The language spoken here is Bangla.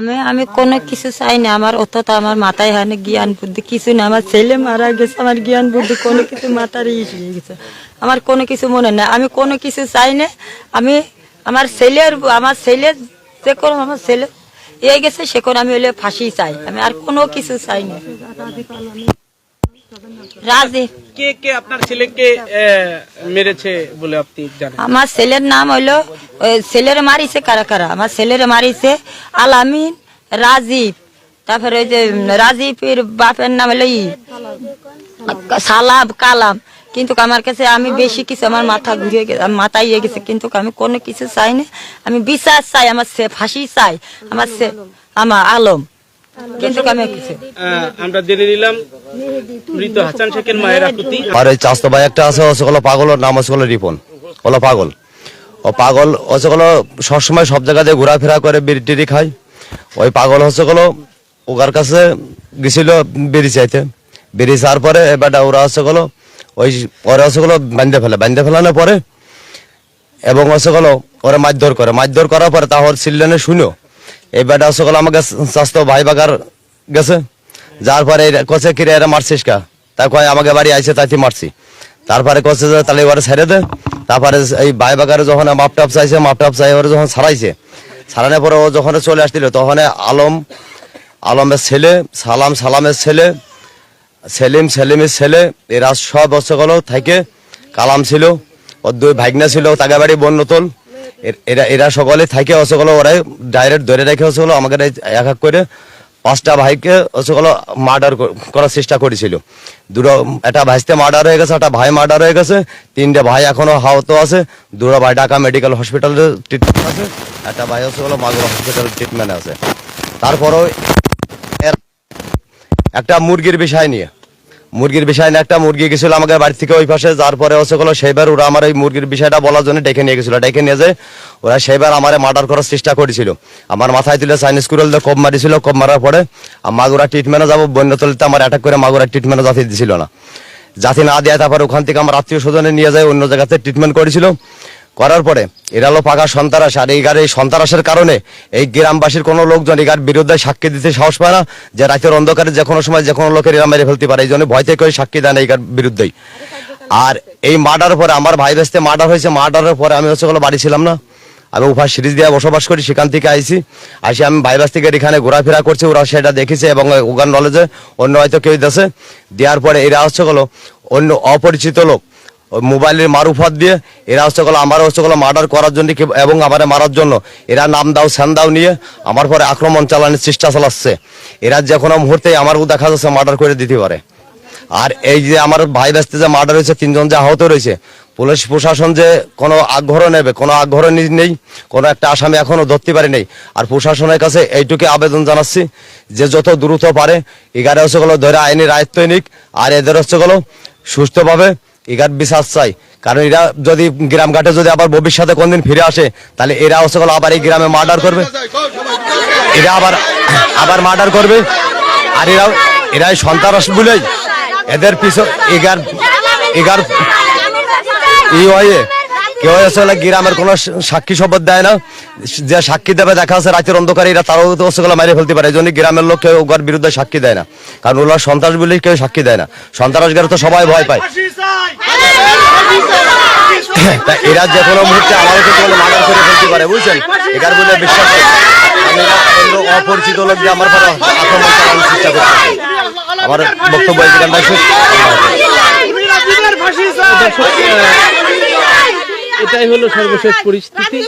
আমি আমি কোনো কিছু চাই না। আমার অত আমার মাথায় হয় না জ্ঞান বুদ্ধি কিছু না। আমার ছেলে মারা গেছে, আমার জ্ঞান বুদ্ধি কোনো কিছু মাথার ইস হয়ে গেছে। আমার কোনো কিছু মনে না আমি কোনো কিছু চাই না। আমি, আমার ছেলের আমার ছেলের যে কোনো আমার ছেলে এ গেছে, সে কোনো আমি হলে ফাঁসি চাই। আমি আর কোনো কিছু চাই না। রাজীব কে কে আপনার ছেলেকে মেরেছে বলে আপনি জানেন? আমার ছেলের নাম হইল ছেলের মারিছে কারা কারা? আমার ছেলের মারিছে আলামিন রাজীব। তারপরে ওই যে রাজীবের বাপের নাম হলো সালাম কালাম। কিন্তু আমার কাছে আমি বেশি কিছু আমার মাথা ঘুরে গেছে মাথা ইয়ে গেছে। কিন্তু আমি কোনো কিছু চাই না। আমি বিশ্বাস চাই আমার সে- ফাঁসি চাই। আমার সে- আমার আলম। আমরা জেনে নিলাম মৃত হাসান শেখের মায়ের আকুতি। আর ওই চাস্তো ভাই একটা আছে হচ্ছে হলো পাগল ওর নাম হচ্ছে হলো রিপন। ওলো পাগল। ও পাগল হচ্ছে হলো সবসময় সব জায়গাতে ঘোরাফেরা করে বিড়ি টিড়ি খায়। ওই পাগল হচ্ছে হলো ওকার কাছে গেছিল বেরি চাইতে। বেরি চাওয়ার পরে এবারটা ওরা হচ্ছে হলো ওই পরে হচ্ছে হলো বান্ধে ফেলে। বান্ধে ফেলানোর পরে এবং হচ্ছে গেলো ওরা মারধর করে। মারধর করার পরে তাহলে শুনো এই বেটা গেলো আমাকে স্বাস্থ্য ভাই বাগার গেছে। যার পরে কছে কিরে এরা মারছিস কা? তা কয়, আমাকে বাড়ি আইসে তাইতে মারছি। তারপরে কছে যে তাহলে এবারে ছেড়ে দে। তারপরে এই ভাই বাগারে যখন মাপ টাপ চাইছে, মাপ টাপ চাই ওরা যখন ছাড়াইছে। ছাড়ানোর পরে ও যখন চলে আসছিল, তখন আলম, আলমের ছেলে, সালাম সালামের ছেলে, সেলিম সেলিমের ছেলে, এরা সব বছর গেল থেকে, কালাম ছিল, ওর দুই ভাগনা ছিল তাকে বাড়ি বন্যতল। এর- এরা সকলে থাকে হচ্ছে ওরাই ডাইরেক্ট ধরে রেখে হচ্ছে গেলো আমাকে এক এক করে পাঁচটা ভাইকে হচ্ছে মার্ডার করার চেষ্টা করেছিল। দুটো একটা ভাইতে মার্ডার হয়ে গেছে, একটা ভাই মার্ডার হয়ে গেছে, তিনটে ভাই এখনও হাওত আছে, দুটো ভাই ঢাকা মেডিকেল হসপিটালে ট্রিটমেন্ট আছে, একটা ভাই হচ্ছে গেলো মাগুরা হসপিটালে ট্রিটমেন্ট আছে। তারপরেও একটা মুরগির বিষয় নিয়ে। মুরগির বিষয় নিয়ে একটা মুরগি গেছিল আমাকে বাড়ি থেকে ওই পাশে, যার পরে হচ্ছে গেলো সেইবার ওরা আমার এই মুরগির বিষয়টা বলার জন্য ডেকে নিয়ে গেছিল। ডেকে নিয়ে যায় ওরা সেইবার আমার মার্ডার করার চেষ্টা করেছিল। আমার মাথায় তুলে চাইনিজ কুরল দিয়ে কব মারিছিল কব মারার পরে মাগুরা ট্রিটমেন্টে যাব, বন্যতলিতে আমার অ্যাটাক করে মাগুরা ট্রিটমেন্টে জাতি দিছিল না। জাতি না দেওয়া তারপর ওখান থেকে আমার আত্মীয় স্বজনে নিয়ে যায়, অন্য জায়গাতে ট্রিটমেন্ট করেছিল। করার পরে এরা হলো পাকা সন্তারাস আর এই গাড়ি সন্তারাসের কারণে এই গ্রামবাসীর কোনো লোকজন এই গাড়ির বিরুদ্ধে সাক্ষী দিতে সাহস পায় না, যে রাতের অন্ধকারে যে কোনো সময় যে কোনো লোকের এরা মেরে ফেলতে পারে, এই জন্য ভয় থেকে সাক্ষী দেয় না এই গাড়ির বিরুদ্ধেই। আর এই মার্ডার পরে আমার ভাই বেসতে মার্ডার হয়েছে, মার্ডারের পরে আমি হচ্ছে হলো বাড়ি ছিলাম না। আমি উভয় সিরিজ দিয়ে বসবাস করি, সেখান থেকে আইছি। আসি আমি বাইবাস থেকে এখানে ঘোরাফেরা করছি, ওরা সেটা দেখেছে এবং ওগান নলেজে অন্য হয়তো কেউ দেশে দেওয়ার পরে এরা হচ্ছে গেলো অন্য অপরিচিত লোক মোবাইলের মারুফত দিয়ে, এরা হচ্ছে গেলো আমার হচ্ছে গেলো মার্ডার করার জন্য এবং আমার মারার জন্য। এরা নাম দাও, স্যান দাও নিয়ে আমার পরে আক্রমণ চালানোর চেষ্টা চালাচ্ছে। এরা যে কোনো মুহূর্তে আমারও দেখা যাচ্ছে মার্ডার করে দিতে পারে। আর এই যে আমার ভাই ব্যস্তে যে মার্ডার হয়েছে, তিনজন যে আহত রয়েছে, পুলিশ প্রশাসন যে কোনো আগ্রহ নেবে, কোনো আগ্রহ নেই কোনো একটা আসামি এখনও ধরতে পারে নেই। আর প্রশাসনের কাছে এইটুকু আবেদন জানাচ্ছি যে যত দ্রুত পারে, এগারো হচ্ছে গেলো ধরে আইনের আয়ত্ত নিক, আর এদের হচ্ছে গেলো সুস্থভাবে এগার বিশ্বাস চাই। কারণ এরা যদি গ্রামঘাটে যদি আবার ভবিষ্যতে কোনদিন ফিরে আসে তাহলে এরা হচ্ছে গেলো আবার এই গ্রামে মার্ডার করবে। এরা আবার আবার মার্ডার করবে। আর এরাও এরা সন্ত্রাস বলেই এদের পিছন এগার এগার ই হয়ে কেউ আসলে গ্রামের কোনো সাক্ষী শপথ দেয় না। যে সাক্ষী দেবে দেখা যাচ্ছে রাতের অন্ধকারে এরা তারাও তো সেগুলো মেরে ফেলতে পারে। এই জন্য গ্রামের লোক কেউ ওগার বিরুদ্ধে সাক্ষী দেয় না। কারণ ওরা সন্ত্রাস বলে কেউ সাক্ষী দেয় না। সন্ত্রাস গেলে তো সবাই ভয় পায়। তা এরা যে কোনো মুহূর্তে আমাদের কিন্তু মার্ডার করে ফেলতে পারে বুঝছেন? এটার বলে বিশ্বাস অপরিচিত লোক যে আমার পরে আক্রমণ চালানোর চেষ্টা করছে আমার বক্তব্য এই আহ, এটাই হলো সর্বশেষ পরিস্থিতি